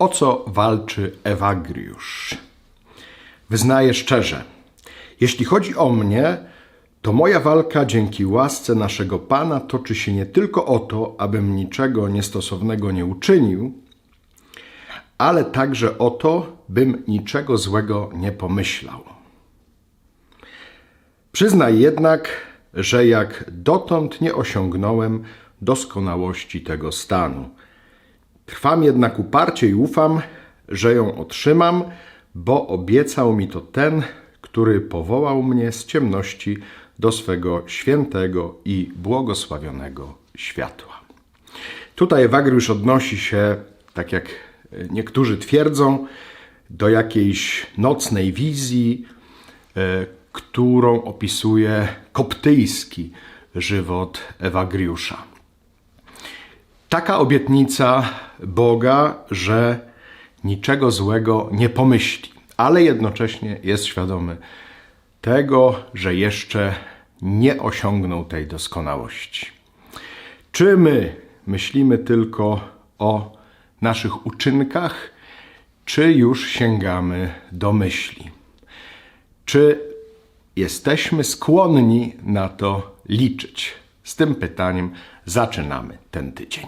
O co walczy Ewagriusz? Wyznaję szczerze, jeśli chodzi o mnie, to moja walka dzięki łasce naszego Pana toczy się nie tylko o to, abym niczego niestosownego nie uczynił, ale także o to, bym niczego złego nie pomyślał. Przyznaj jednak, że jak dotąd nie osiągnąłem doskonałości tego stanu. Trwam jednak uparcie i ufam, że ją otrzymam, bo obiecał mi to ten, który powołał mnie z ciemności do swego świętego i błogosławionego światła. Tutaj Ewagriusz odnosi się, tak jak niektórzy twierdzą, do jakiejś nocnej wizji, e, którą opisuje koptyjski żywot Ewagriusza. Taka obietnica Boga, że niczego złego nie pomyśli, ale jednocześnie jest świadomy tego, że jeszcze nie osiągnął tej doskonałości. Czy my myślimy tylko o naszych uczynkach, czy już sięgamy do myśli? Czy jesteśmy skłonni na to liczyć? Z tym pytaniem zaczynamy ten tydzień.